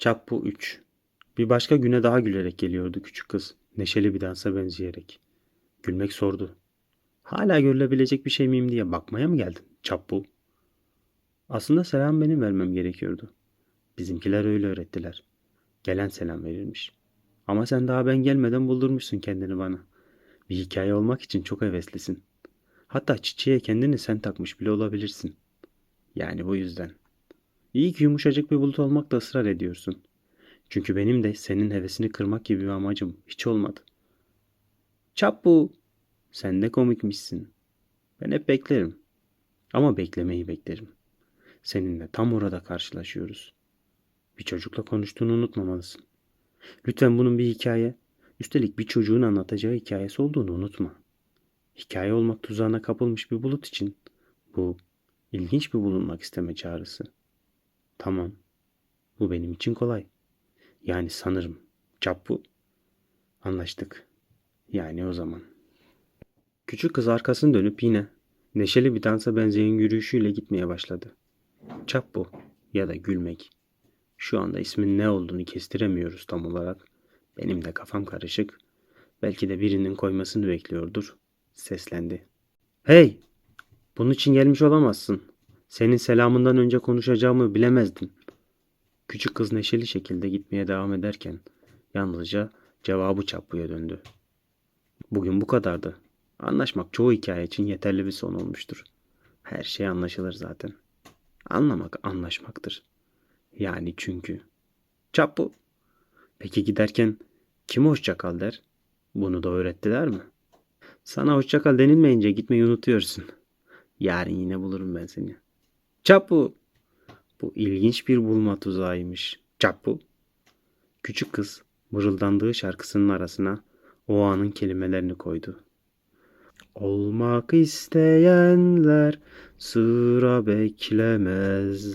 Çappu 3 Bir başka güne daha gülerek geliyordu küçük kız. Neşeli bir dansa benzeyerek. Gülmek sordu. Hala görülebilecek bir şey miyim diye bakmaya mı geldin Çappu? Aslında selam benim vermem gerekiyordu. Bizimkiler öyle öğrettiler. Gelen selam verirmiş. Ama sen daha ben gelmeden buldurmuşsun kendini bana. Bir hikaye olmak için çok heveslisin. Hatta çiçeğe kendini sen takmış bile olabilirsin. Yani bu yüzden. İyi ki yumuşacık bir bulut olmakta ısrar ediyorsun. Çünkü benim de senin hevesini kırmak gibi bir amacım hiç olmadı. Çappu! Sen de komikmişsin. Ben hep beklerim. Ama beklemeyi beklerim. Seninle tam orada karşılaşıyoruz. Bir çocukla konuştuğunu unutmamalısın. Lütfen bunun bir hikaye, üstelik bir çocuğun anlatacağı hikayesi olduğunu unutma. Hikaye olmak tuzağına kapılmış bir bulut için bu ilginç bir bulunmak isteme çağrısı. Tamam. Bu benim için kolay. Yani sanırım. Çap bu. Anlaştık. Yani o zaman. Küçük kız arkasını dönüp yine neşeli bir dansa benzeyen yürüyüşüyle gitmeye başladı. Çap bu ya da gülmek. Şu anda ismin ne olduğunu kestiremiyoruz tam olarak. Benim de kafam karışık. Belki de birinin koymasını bekliyordur. Seslendi. Hey! Bunun için gelmiş olamazsın. Senin selamından önce konuşacağımı bilemezdim. Küçük kız neşeli şekilde gitmeye devam ederken yalnızca cevabı çapbuya döndü. Bugün bu kadardı. Anlaşmak çoğu hikaye için yeterli bir son olmuştur. Her şey anlaşılır zaten. Anlamak anlaşmaktır. Yani çünkü. Çapbu. Peki giderken kim hoşça kal der? Bunu da öğrettiler mi? Sana hoşça kal denilmeyince gitmeyi unutuyorsun. Yarın yine bulurum ben seni. Çapbu. Bu ilginç bir bulma tuzağıymış. Çapbu. Küçük kız mırıldandığı şarkısının arasına o anın kelimelerini koydu. Olmak isteyenler sıra beklemezler.